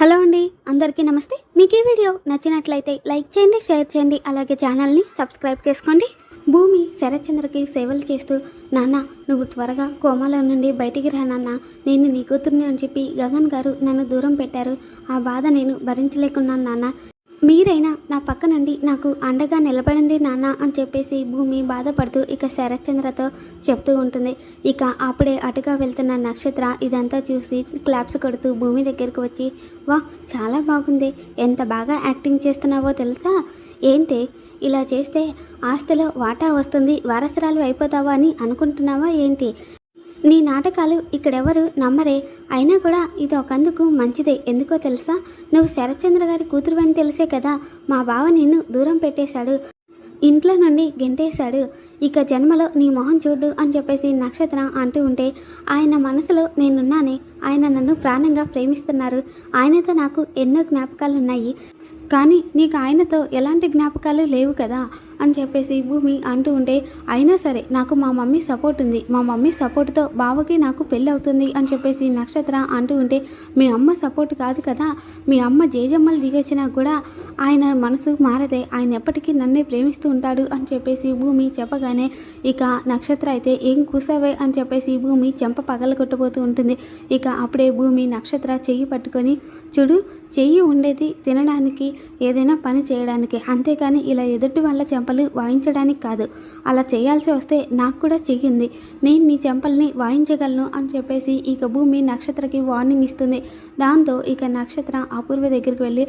Hello అండి అందరికీ నమస్తే. మీకు ఈ వీడియో నచ్చినట్లయితే లైక్ చేయండి షేర్ చేయండి అలాగే ఛానల్ని సబ్స్క్రైబ్ చేసుకోండి. భూమి శరత్చంద్రకి సేవలు చేస్తూ నాన్న నువ్వు త్వరగా కోమాలో నుండి బయటికి రా నాన్న. నేను నీ కూతుర్ని అని చెప్పి గగన్ గారు నన్ను దూరం పెట్టారు. ఆ బాధ నేను భరించలేకున్నాను నాన్న. మీరైనా నా పక్కనండి నాకు అండగా నిలబడండి నాన్న అని చెప్పేసి భూమి బాధపడుతూ ఇక శరత్చంద్రతో చెప్తూ ఉంటుంది. ఇక అప్పుడే అటుగా వెళ్తున్న నక్షత్ర ఇదంతా చూసి క్లాప్స్ కొడుతూ భూమి దగ్గరికి వచ్చి వా చాలా బాగుంది. ఎంత బాగా యాక్టింగ్ చేస్తున్నావో తెలుసా? ఏంటి ఇలా చేస్తే ఆస్తిలో వాటా వస్తుంది వారసరాలు అయిపోతావా అని అనుకుంటున్నావా ఏంటి? నీ నాటకాలు ఇక్కడెవరు నమ్మరే? అయినా కూడా ఇది ఒకందుకు మంచిదే. ఎందుకో తెలుసా? నువ్వు శరత్చంద్ర గారి కూతురువని తెలిసే కదా మా బావ నిన్ను దూరం పెట్టేశాడు. ఇంట్లో నుండి గెంటేశాడు. ఇక జన్మలో నీ మొహం చూడు అని చెప్పేసి నక్షత్రం అంటూ ఉంటే ఆయన మనసులో నేనున్నానే. ఆయన నన్ను ప్రాణంగా ప్రేమిస్తున్నారు. ఆయనతో నాకు ఎన్నో జ్ఞాపకాలు ఉన్నాయి కానీ నీకు ఆయనతో ఎలాంటి జ్ఞాపకాలు లేవు కదా? అని చెప్పేసి భూమి అంటూ ఉంటే అయినా సరే నాకు మా మమ్మీ సపోర్ట్ ఉంది. మా మమ్మీ సపోర్ట్తో బావకి నాకు పెళ్ళి అవుతుంది అని చెప్పేసి నక్షత్ర అంటూ ఉంటే మీ అమ్మ సపోర్ట్ కాదు కదా. మీ అమ్మ జేజమ్మలు దిగొచ్చినా కూడా ఆయన మనసు మారదే. ఆయన ఎప్పటికీ నన్నే ప్రేమిస్తూ ఉంటాడు అని చెప్పేసి భూమి చెప్పగానే ఇక నక్షత్ర అయితే ఏం కూసావే అని చెప్పేసి భూమి చెంప పగల కొట్టబోతూ ఉంటుంది. ఇక అప్పుడే భూమి నక్షత్ర చెయ్యి పట్టుకొని చూడు చెయ్యి ఉండేది తినడానికి ఏదైనా పని చేయడానికి. అంతేకాని ఇలా ఎదుటి వల్ల చెంప చెంపలు వాయించడానికి కాదు. అలా చేయాల్సి వస్తే నాకు కూడా చెయ్యింది. నేను నీ చెంపల్ని వాయించగలను అని చెప్పేసి ఇక భూమి నక్షత్రకి వార్నింగ్ ఇస్తుంది. దాంతో ఇక నక్షత్ర అపూర్వ దగ్గరికి వెళ్ళి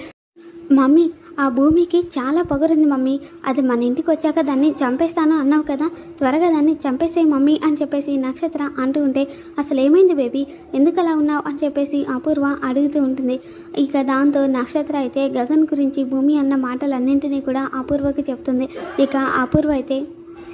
మమ్మీ ఆ భూమికి చాలా పొగరుంది మమ్మీ. అది మన ఇంటికి వచ్చాక దాన్ని చంపేస్తాను అన్నావు కదా. త్వరగా దాన్ని చంపేసే మమ్మీ అని చెప్పేసి నక్షత్ర అంటూ ఉంటే అసలు ఏమైంది బేబీ? ఎందుకు అలా ఉన్నావు? అని చెప్పేసి అపూర్వ అడుగుతూ ఉంటుంది. ఇక దాంతో నక్షత్ర అయితే గగన్ గురించి భూమి అన్న మాటలన్నింటినీ కూడా అపూర్వకి చెప్తుంది. ఇక అపూర్వ అయితే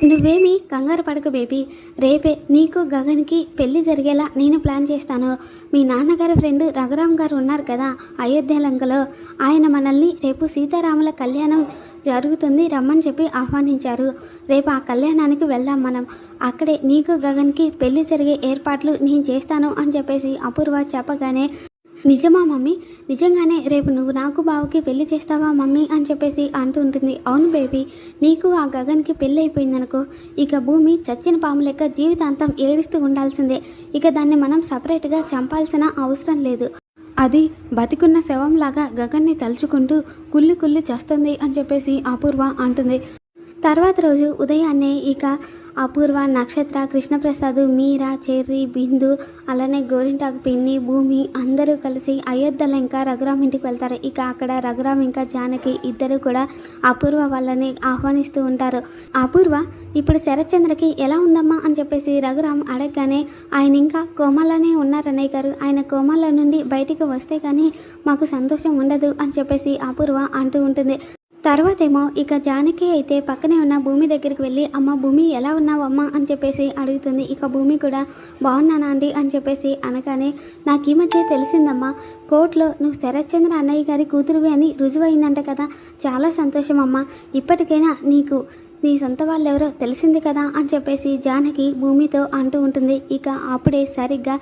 నువ్వేమి కంగారు పడకు బేబీ. రేపే నీకు గగన్కి పెళ్ళి జరిగేలా నేను ప్లాన్ చేస్తాను. మీ నాన్నగారి ఫ్రెండ్ రఘురామ్ గారు ఉన్నారు కదా అయోధ్యలంకలో ఆయన మనల్ని రేపు సీతారాముల కళ్యాణం జరుగుతుంది రమ్మని చెప్పి ఆహ్వానించారు. రేపు ఆ కళ్యాణానికి వెళ్దాం మనం. అక్కడే నీకు గగన్కి పెళ్ళి జరిగే ఏర్పాట్లు నేను చేస్తాను అని చెప్పేసి అపూర్వ చెప్పగానే నిజమా మమ్మీ? నిజంగానే రేపు నువ్వు నాకు బావకి పెళ్ళి చేస్తావా మమ్మీ? అని చెప్పేసి అంటూ ఉంటుంది. అవును బేబీ నీకు ఆ గగన్కి పెళ్ళి అయిపోయిందనుకో ఇక భూమి చచ్చిన పాము లెక్క జీవితాంతం ఏడుస్తూ ఉండాల్సిందే. ఇక దాన్ని మనం సపరేట్గా చంపాల్సిన అవసరం లేదు. అది బతికున్న శవంలాగా గగన్ని తలుచుకుంటూ కుళ్ళు కుళ్ళు చేస్తుంది అని చెప్పేసి అపూర్వ అంటుంది. తర్వాత రోజు ఉదయాన్నే ఇక అపూర్వ నక్షత్ర కృష్ణప్రసాద్ మీరా చెర్రి బిందు అలానే గోరింటాకు పిన్ని భూమి అందరూ కలిసి అయోధ్యలో ఇంకా రఘురామ్ ఇంటికి వెళ్తారు. ఇక అక్కడ రఘురామ్ ఇంకా జానకి ఇద్దరు కూడా అపూర్వ వాళ్ళని ఆహ్వానిస్తూ ఉంటారు. అపూర్వ ఇప్పుడు శరత్చంద్రకి ఎలా ఉందమ్మా? అని చెప్పేసి రఘురామ్ అడగగానే ఆయన ఇంకా కోమాలోనే ఉన్నారన్నయ్య గారు. ఆయన కోమాలో నుండి బయటికి వస్తే కానీ మాకు సంతోషం ఉండదు అని చెప్పేసి అపూర్వ అంటూ ఉంటుంది. తర్వాత ఏమో ఇక జానకి అయితే పక్కనే ఉన్న భూమి దగ్గరికి వెళ్ళి అమ్మ భూమి ఎలా ఉన్నావు అమ్మ? అని చెప్పేసి అడుగుతుంది. ఇక భూమి కూడా బాగున్నానా అండి? అని చెప్పేసి అనగానే నాకు ఈ మధ్య తెలిసిందమ్మా కోర్టులో నువ్వు శరత్చంద్ర అన్నయ్య గారి కూతురువి అని రుజువైందంట కదా చాలా సంతోషం అమ్మా ఇప్పటికైనా నీకు నీ సొంత వాళ్ళు ఎవరో తెలిసింది కదా? అని చెప్పేసి జానకి భూమితో అంటూ ఉంటుంది. ఇక అప్పుడే సరిగ్గా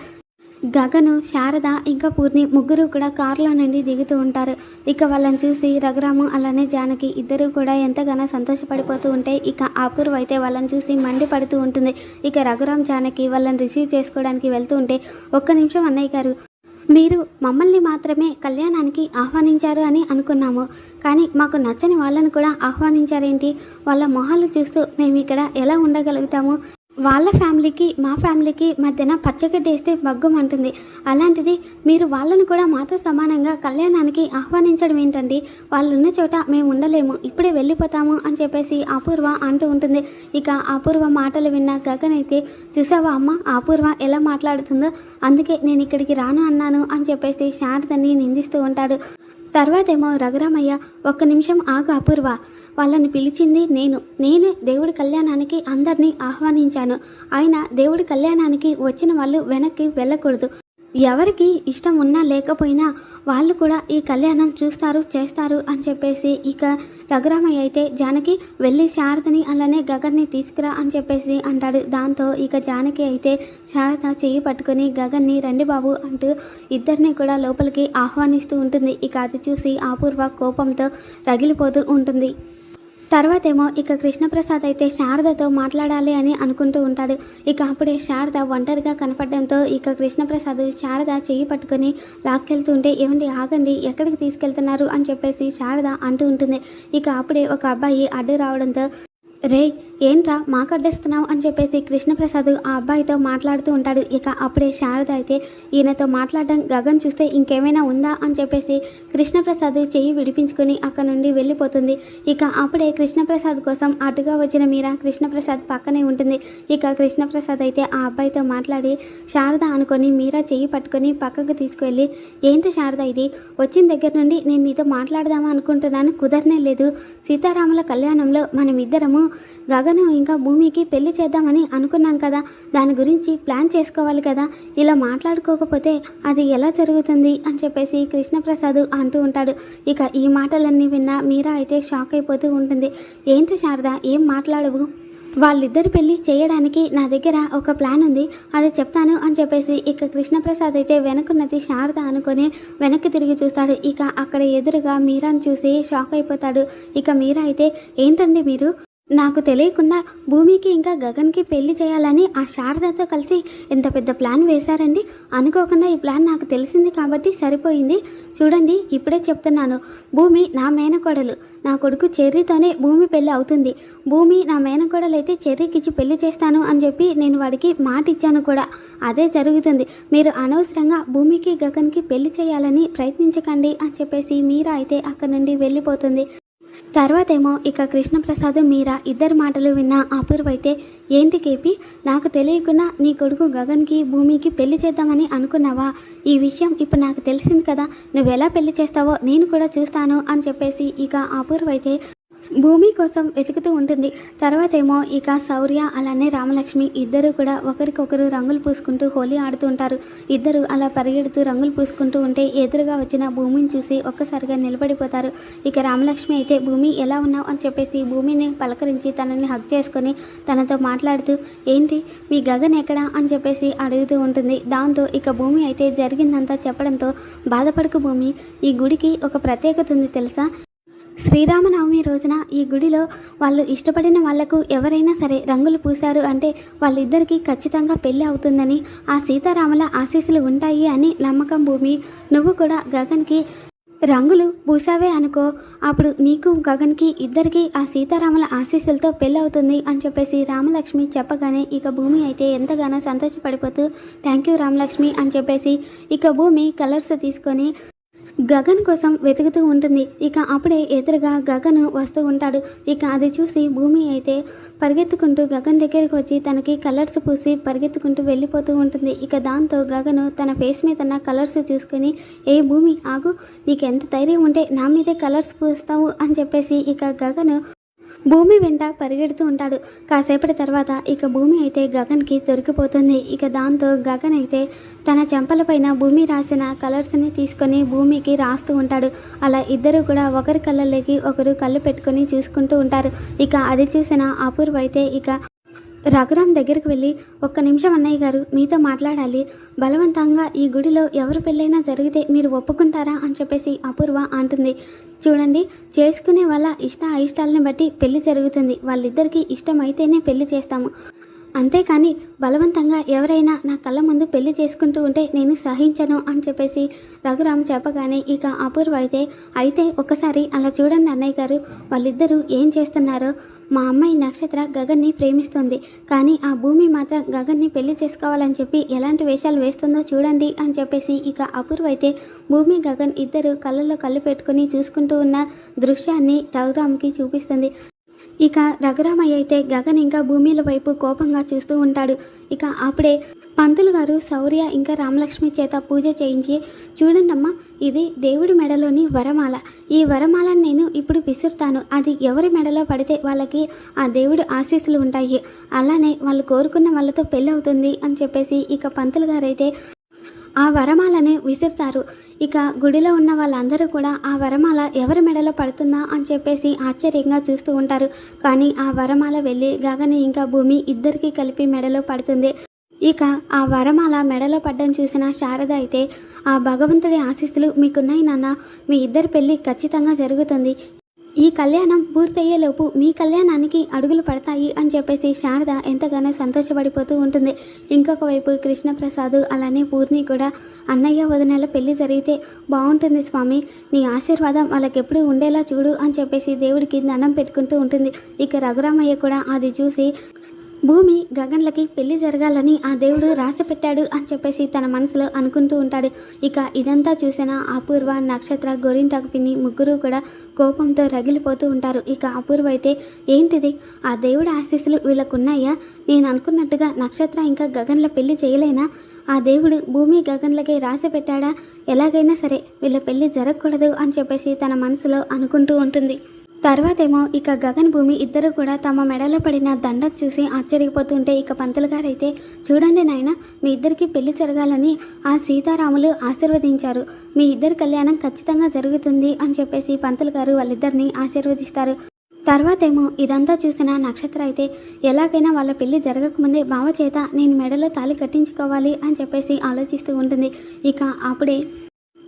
గగను శారద ఇంకా పూర్ణి ముగ్గురు కూడా కారులో నుండి దిగుతూ ఉంటారు. ఇక వాళ్ళని చూసి రఘురాము అలానే జానకి ఇద్దరు కూడా ఎంతగానో సంతోషపడిపోతూ ఉంటే ఇక అపూర్వ అయితే వాళ్ళని చూసి మండిపడుతూ ఉంటుంది. ఇక రఘురామ్ జానకి వాళ్ళని రిసీవ్ చేసుకోవడానికి వెళ్తూ ఉంటే ఒక్క నిమిషం అన్నయ్య గారు మీరు మమ్మల్ని మాత్రమే కళ్యాణానికి ఆహ్వానించారు అని అనుకున్నాము. కానీ మాకు నచ్చని వాళ్ళని కూడా ఆహ్వానించారేంటి? వాళ్ళ మొహాలు చూస్తూ మేము ఇక్కడ ఎలా ఉండగలుగుతాము? వాళ్ళ ఫ్యామిలీకి మా ఫ్యామిలీకి మధ్యన పచ్చగడ్డి వేస్తే బగ్గుమంటుంది అలాంటిది మీరు వాళ్ళను కూడా మాతో సమానంగా కళ్యాణానికి ఆహ్వానించడం ఏంటండి? వాళ్ళు ఉన్న చోట మేము ఉండలేము. ఇప్పుడే వెళ్ళిపోతాము అని చెప్పేసి అపూర్వ అంటూ ఉంటుంది. ఇక అపూర్వ మాటలు విన్న గగన్ అయితే చూసావా అమ్మ అపూర్వ ఎలా మాట్లాడుతుందో? అందుకే నేను ఇక్కడికి రాను అన్నాను అని చెప్పేసి శారదని నిందిస్తూ ఉంటాడు. తర్వాతేమో రఘురామయ్య ఒక్క నిమిషం ఆగు అపూర్వ. వాళ్ళని పిలిచింది నేను. నేను దేవుడి కళ్యాణానికి అందరినీ ఆహ్వానించాను. ఆయన దేవుడి కళ్యాణానికి వచ్చిన వాళ్ళు వెనక్కి వెళ్ళకూడదు. ఎవరికి ఇష్టం ఉన్నా లేకపోయినా వాళ్ళు కూడా ఈ కళ్యాణం చూస్తారు చేస్తారు అని చెప్పేసి ఇక రఘురామయ్య అయితే జానకి వెళ్ళి శారదని అలానే గగన్ని తీసుకురా అని చెప్పేసి అంటాడు. దాంతో ఇక జానకి అయితే శారద చెయ్యి పట్టుకొని గగన్ని రండి బాబు అంటూ ఇద్దరిని కూడా లోపలికి ఆహ్వానిస్తూ ఉంటుంది. ఇక అది చూసి అపూర్వ కోపంతో రగిలిపోతూ ఉంటుంది. తర్వాత ఏమో ఇక కృష్ణప్రసాద్ అయితే శారదతో మాట్లాడాలి అని అనుకుంటూ ఉంటాడు. ఇక అప్పుడే శారద ఒంటరిగా కనపడడంతో ఇక కృష్ణప్రసాద్ శారద చెయ్యి పట్టుకొని లాక్కెళ్తుంటే ఏమండి ఆగండి ఎక్కడికి తీసుకెళ్తున్నారు? అని చెప్పేసి శారద అంటూ ఉంటుంది. ఇక అప్పుడే ఒక అబ్బాయి అడ్డు రావడంతో రే ఏంట్రా మాకడ్డేస్తున్నావు అని చెప్పేసి కృష్ణప్రసాద్ ఆ అబ్బాయితో మాట్లాడుతూ ఉంటాడు. ఇక అప్పుడే శారద అయితే ఈయనతో మాట్లాడడం గగన్ చూస్తే ఇంకేమైనా ఉందా అని చెప్పేసి కృష్ణప్రసాద్ చెయ్యి విడిపించుకొని అక్కడ నుండి వెళ్ళిపోతుంది. ఇక అప్పుడే కృష్ణప్రసాద్ కోసం అటుగా వచ్చిన మీరా కృష్ణప్రసాద్ పక్కనే ఉంటుంది. ఇక కృష్ణప్రసాద్ అయితే ఆ అబ్బాయితో మాట్లాడి శారద అనుకొని మీరా చెయ్యి పట్టుకొని పక్కకు తీసుకువెళ్ళి ఏంటి శారద ఇది? వచ్చిన దగ్గర నుండి నేను నీతో మాట్లాడదామా అనుకుంటున్నాను. కుదరనే లేదు. సీతారాముల కళ్యాణంలో మనమిద్దరము గగను ఇంకా భూమికి పెళ్ళి చేద్దామని అనుకున్నాం కదా. దాని గురించి ప్లాన్ చేసుకోవాలి కదా. ఇలా మాట్లాడుకోకపోతే అది ఎలా జరుగుతుంది అని చెప్పేసి కృష్ణప్రసాద్ అంటూ ఉంటాడు. ఇక ఈ మాటలన్నీ విన్న మీరా అయితే షాక్ అయిపోతూ ఉంటుంది. ఏంటి శారద ఏం మాట్లాడవు? వాళ్ళిద్దరు పెళ్ళి చేయడానికి నా దగ్గర ఒక ప్లాన్ ఉంది. అది చెప్తాను అని చెప్పేసి ఇక కృష్ణప్రసాద్ అయితే వెనకున్నది శారద అనుకొని వెనక్కి తిరిగి చూస్తాడు. ఇక అక్కడ ఎదురుగా మీరాని చూసి షాక్ అయిపోతాడు. ఇక మీరా అయితే ఏంటండి మీరు? నాకు తెలియకుండా భూమికి ఇంకా గగన్కి పెళ్ళి చేయాలని ఆ శారదతో కలిసి ఎంత పెద్ద ప్లాన్ వేశారండి. అనుకోకుండా ఈ ప్లాన్ నాకు తెలిసింది కాబట్టి సరిపోయింది. చూడండి ఇప్పుడే చెప్తున్నాను. భూమి నా మేనకోడలు. నా కొడుకు చెర్రీతోనే భూమి పెళ్ళి అవుతుంది. భూమి నా మేనకోడలు అయితే చెర్రీకిచ్చి పెళ్ళి చేస్తాను అని చెప్పి నేను వాడికి మాట ఇచ్చాను కూడా. అదే జరుగుతుంది. మీరు అనవసరంగా భూమికి గగన్కి పెళ్ళి చేయాలని ప్రయత్నించకండి అని చెప్పేసి మీరా అయితే అక్కడి నుండి వెళ్ళిపోతుంది. తర్వాతేమో ఇక కృష్ణప్రసాద్ మీరా ఇద్దరు మాటలు విన్న అపూర్వ అయితే ఏంటి కేపి? నాకు తెలియకుండా నీ కొడుకు గగన్కి భూమికి పెళ్ళి చేద్దామని అనుకున్నావా? ఈ విషయం ఇప్పుడు నాకు తెలిసింది కదా. నువ్వు ఎలా పెళ్ళి చేస్తావో నేను కూడా చూస్తాను అని చెప్పేసి ఇక అపూర్వ అయితే భూమి కోసం వెతుకుతూ ఉంటుంది. తర్వాత ఏమో ఇక శౌర్య అలానే రామలక్ష్మి ఇద్దరు కూడా ఒకరికొకరు రంగులు పూసుకుంటూ హోలీ ఆడుతూ ఉంటారు. ఇద్దరు అలా పరిగెడుతూ రంగులు పూసుకుంటూ ఉంటే ఎదురుగా వచ్చిన భూమిని చూసి ఒక్కసారిగా నిలబడిపోతారు. ఇక రామలక్ష్మి అయితే భూమి ఎలా ఉన్నావు? అని చెప్పేసి భూమిని పలకరించి తనని హక్ చేసుకొని తనతో మాట్లాడుతూ ఏంటి మీ గగన్ ఎక్కడా? అని చెప్పేసి అడుగుతూ ఉంటుంది. దాంతో ఇక భూమి అయితే జరిగిందంతా చెప్పడంతో బాధపడకు భూమి ఈ గుడికి ఒక ప్రత్యేకత ఉంది తెలుసా? శ్రీరామనవమి రోజున ఈ గుడిలో వాళ్ళు ఇష్టపడిన వాళ్ళకు ఎవరైనా సరే రంగులు పూశారు అంటే వాళ్ళిద్దరికీ ఖచ్చితంగా పెళ్ళి అవుతుందని ఆ సీతారాముల ఆశీస్సులు ఉంటాయి అని నమ్మకం భూమి. నువ్వు కూడా గగన్కి రంగులు పూసావే అనుకో. అప్పుడు నీకు గగన్కి ఇద్దరికి ఆ సీతారాముల ఆశీస్సులతో పెళ్ళి అవుతుంది అని చెప్పేసి రామలక్ష్మి చెప్పగానే ఇక భూమి అయితే ఎంతగానో సంతోషపడిపోతూ థ్యాంక్ యూ రామలక్ష్మి అని చెప్పేసి ఇక భూమి కలర్స్ తీసుకొని గగన్ కోసం వెతుకుతూ ఉంటుంది. ఇక అప్పుడే ఎదురుగా గగన్ వస్తూ ఉంటాడు. ఇక అది చూసి భూమి అయితే పరిగెత్తుకుంటూ గగన్ దగ్గరికి వచ్చి తనకి కలర్స్ పూసి పరిగెత్తుకుంటూ వెళ్ళిపోతూ ఉంటుంది. ఇక దాంతో గగన్ తన ఫేస్ మీద ఉన్న కలర్స్ చూసుకొని ఏ భూమి ఆగు. నీకు ఎంత ధైర్యం ఉంటే నా మీదే కలర్స్ పూస్తావు అని చెప్పేసి ఇక గగన్ భూమి వెంట పరిగెడుతూ ఉంటాడు. కాసేపటి తర్వాత ఇక భూమి అయితే గగన్కి దొరికిపోతుంది. ఇక దాంతో గగన్ అయితే తన చెంపలపైన భూమి రాసిన కలర్స్ని తీసుకొని భూమికి రాస్తూ ఉంటాడు. అలా ఇద్దరు కూడా ఒకరి కళ్ళలోకి ఒకరు కళ్ళు పెట్టుకొని చూసుకుంటూ ఉంటారు. ఇక అది చూసిన అపూర్వ అయితే ఇక రఘురామ్ దగ్గరికి వెళ్ళి ఒక్క నిమిషం అన్నయ్య గారు మీతో మాట్లాడాలి. బలవంతంగా ఈ గుడిలో ఎవరు పెళ్ళైనా జరిగితే మీరు ఒప్పుకుంటారా? అని చెప్పేసి అపూర్వ అంటుంది. చూడండి చేసుకునే వాళ్ళ ఇష్ట అయిష్టాలని బట్టి పెళ్ళి జరుగుతుంది. వాళ్ళిద్దరికీ ఇష్టమైతేనే పెళ్ళి చేస్తాము. అంతేకాని బలవంతంగా ఎవరైనా నా కళ్ళ ముందు పెళ్ళి చేసుకుంటూ ఉంటే నేను సహించను అని చెప్పేసి రఘురామ్ చెప్పగానే ఇక అపూర్వ అయితే అయితే ఒకసారి అలా చూడండి అన్నయ్య గారు వాళ్ళిద్దరూ ఏం చేస్తున్నారో? మా అమ్మాయి నక్షత్ర గగన్ని ప్రేమిస్తుంది. కానీ ఆ భూమి మాత్రం గగన్ని పెళ్ళి చేసుకోవాలని చెప్పి ఎలాంటి వేషాలు వేస్తుందో చూడండి అని చెప్పేసి ఇక అపూర్వ అయితే భూమి గగన్ ఇద్దరు కళ్ళల్లో కళ్ళు పెట్టుకుని చూసుకుంటూ ఉన్న దృశ్యాన్ని రఘురామ్కి చూపిస్తుంది. ఇక రఘురామయ్య అయితే గగన్ ఇంకా భూమిల వైపు కోపంగా చూస్తూ ఉంటాడు. ఇక అప్పుడే పంతులు గారు శౌర్య ఇంకా రామలక్ష్మి చేత పూజ చేయించి చూడండమ్మా ఇది దేవుడి మెడలోని వరమాల. ఈ వరమాలను నేను ఇప్పుడు విసురుతాను. అది ఎవరి మెడలో పడితే వాళ్ళకి ఆ దేవుడు ఆశీస్సులు ఉంటాయి. అలానే వాళ్ళు కోరుకున్న వాళ్ళతో పెళ్ళి అవుతుంది అని చెప్పేసి ఇక పంతులు గారైతే ఆ వరమాలని విసురుతారు. ఇక గుడిలో ఉన్న వాళ్ళందరూ కూడా ఆ వరమాల ఎవరి మెడలో పడుతుందా అని చెప్పేసి ఆశ్చర్యంగా చూస్తూ ఉంటారు. కానీ ఆ వరమాల వెళ్ళి గగని ఇంకా భూమి ఇద్దరికి కలిపి మెడలో పడుతుంది. ఇక ఆ వరమాల మెడలో పడ్డం చూసిన శారద అయితే ఆ భగవంతుడి ఆశీస్సులు మీకున్నాయి నాన్న. మీ ఇద్దరి పెళ్ళి ఖచ్చితంగా జరుగుతుంది. ఈ కళ్యాణం పూర్తయ్యేలోపు మీ కళ్యాణానికి అడుగులు పడతాయి అని చెప్పేసి శారద ఎంతగానో సంతోషపడిపోతూ ఉంటుంది. ఇంకొక వైపు కృష్ణప్రసాద్ అలానే పూర్ణి కూడా అన్నయ్య వదినల పెళ్ళి జరిగితే బాగుంటుంది స్వామి. నీ ఆశీర్వాదం వాళ్ళకి ఎప్పుడు ఉండేలా చూడు అని చెప్పేసి దేవుడికి దండం పెట్టుకుంటూ ఉంటుంది. ఇక రఘురామయ్య కూడా అది చూసి భూమి గగన్లకి పెళ్ళి జరగాలని ఆ దేవుడు రాసి పెట్టాడు అని చెప్పేసి తన మనసులో అనుకుంటూ ఉంటాడు. ఇక ఇదంతా చూసిన అపూర్వ నక్షత్ర గోరింటాకు పిన్ని ముగ్గురు కూడా కోపంతో రగిలిపోతూ ఉంటారు. ఇక అపూర్వ అయితే ఏంటిది? ఆ దేవుడు ఆశీస్సులు వీళ్ళకున్నాయా? నేను అనుకున్నట్టుగా నక్షత్ర ఇంకా గగన్ల పెళ్ళి చేయలేనా? ఆ దేవుడు భూమి గగన్లకే రాసి పెట్టాడా ఎలాగైనా సరే వీళ్ళ పెళ్ళి జరగకూడదు అని చెప్పేసి తన మనసులో అనుకుంటూ ఉంటుంది. తర్వాతేమో ఇక గగన్ భూమి ఇద్దరు కూడా తమ మెడలో పడిన దండ చూసి ఆశ్చర్యపోతుంటే ఇక పంతులు గారు అయితే చూడండి నాయన మీ ఇద్దరికి పెళ్ళి జరగాలని ఆ సీతారాములు ఆశీర్వదించారు. మీ ఇద్దరు కళ్యాణం ఖచ్చితంగా జరుగుతుంది అని చెప్పేసి పంతులు గారు వాళ్ళిద్దరిని ఆశీర్వదిస్తారు. తర్వాతేమో ఇదంతా చూసిన నక్షత్ర అయితే ఎలాగైనా వాళ్ళ పెళ్ళి జరగకముందే బావ చేత నేను మెడలో తాళి కట్టించుకోవాలి అని చెప్పేసి ఆలోచిస్తూ ఉంటుంది. ఇక అప్పుడే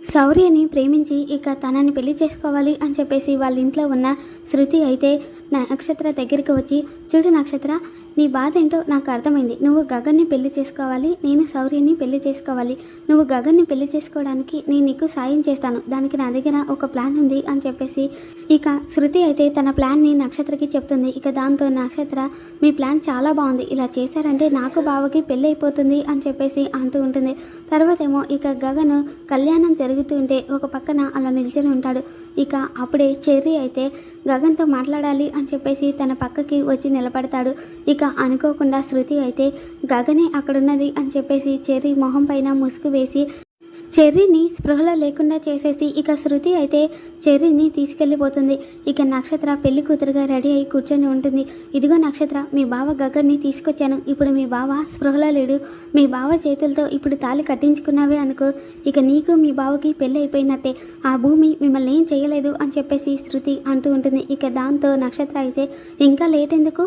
శౌర్యని ప్రేమించి ఇక తనని పెళ్ళి చేసుకోవాలి అని చెప్పేసి వాళ్ళ ఇంట్లో ఉన్న శృతి అయితే నక్షత్ర దగ్గరికి వచ్చి చూడు నక్షత్ర నీ బాధ ఏంటో నాకు అర్థమైంది. నువ్వు గగన్ని పెళ్ళి చేసుకోవాలి నేను శౌర్యని పెళ్ళి చేసుకోవాలి. నువ్వు గగన్ని పెళ్ళి చేసుకోవడానికి నేను నీకు సాయం చేస్తాను. దానికి నా దగ్గర ఒక ప్లాన్ ఉంది అని చెప్పేసి. ఇక శృతి అయితే తన ప్లాన్ని నక్షత్రకి చెప్తుంది. ఇక దాంతో నక్షత్ర మీ ప్లాన్ చాలా బాగుంది. ఇలా చేశారంటే నాకు బావకి పెళ్ళి అయిపోతుంది అని చెప్పేసి అంటూ ఉంటుంది. తర్వాత ఏమో ఇక గగన్ కళ్యాణం జరుగుతుంటే ఒక పక్కన అలా నిల్చొని ఉంటాడు. ఇక అప్పుడే చెర్రీ అయితే గగన్తో మాట్లాడాలి అని చెప్పేసి తన పక్కకి వచ్చి నిలబడతాడు. ఇక అనుకోకుండా శృతి అయితే గగనే అక్కడున్నది అని చెప్పేసి చెర్రీ మొహం పైన ముసుగు వేసి చెర్రీని స్పృహలో లేకుండా చేసేసి ఇక శృతి అయితే చెర్రీని తీసుకెళ్ళిపోతుంది. ఇక నక్షత్ర పెళ్ళి కూతురుగా రెడీ అయి కూర్చొని ఉంటుంది. ఇదిగో నక్షత్ర మీ బావ గగన్ని తీసుకొచ్చాను. ఇప్పుడు మీ బావ స్పృహలో లేడు. మీ బావ చేతులతో ఇప్పుడు తాళి కట్టించుకున్నావే అనుకో. ఇక నీకు మీ బావకి పెళ్ళి అయిపోయినట్టే. ఆ భూమి మిమ్మల్ని ఏం చేయలేదు అని చెప్పేసి శృతి అంటూ ఉంటుంది. ఇక దాంతో నక్షత్ర అయితే ఇంకా లేట్ ఎందుకు?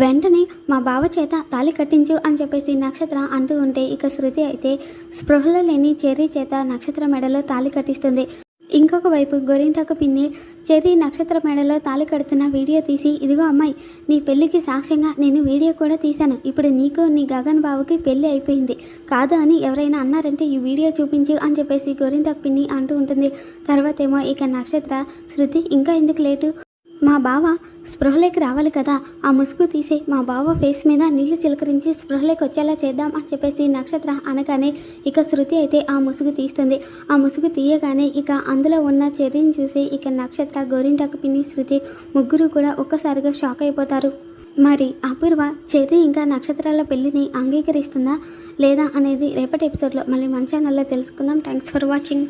వెంటనే మా బావ చేత తాళి కట్టించు అని చెప్పేసి నక్షత్ర అంటూ ఉంటే ఇక శృతి అయితే స్పృహలో లేని చెర్రీ చేత నక్షత్ర మెడలో తాళి కట్టిస్తుంది. ఇంకొక వైపు గొరింటకు పిన్ని చెర్రీ నక్షత్ర మెడలో తాళి కడుతున్న వీడియో తీసి ఇదిగో అమ్మాయి నీ పెళ్ళికి సాక్ష్యంగా నేను వీడియో కూడా తీశాను. ఇప్పుడు నీకు నీ గగన్ బావకి పెళ్ళి అయిపోయింది. కాదు అని ఎవరైనా అన్నారంటే ఈ వీడియో చూపించు అని చెప్పేసి గొరింటకు పిన్ని అంటూ ఉంటుంది. తర్వాత ఏమో ఇక నక్షత్ర శృతి ఇంకా ఎందుకు లేటు? మా బావ స్పృహలోకి రావాలి కదా. ఆ ముసుగు తీసే మా బావ ఫేస్ మీద నీళ్ళు చిలకరించి స్పృహలోకి వచ్చేలా చేద్దాం అని చెప్పేసి నక్షత్ర అనగానే ఇక శృతి అయితే ఆ ముసుగు తీస్తుంది. ఆ ముసుగు తీయగానే ఇక అందులో ఉన్న చెర్రీని చూసి ఇక నక్షత్ర గోరింటాకు పిన్ని శృతి ముగ్గురు కూడా ఒక్కసారిగా షాక్ అయిపోతారు. మరి అపూర్వ చెర్రీ ఇంకా నక్షత్రాల పెళ్ళిని అంగీకరిస్తుందా లేదా అనేది రేపటి ఎపిసోడ్లో మళ్ళీ మన ఛానల్లో తెలుసుకుందాం. Thanks for watching.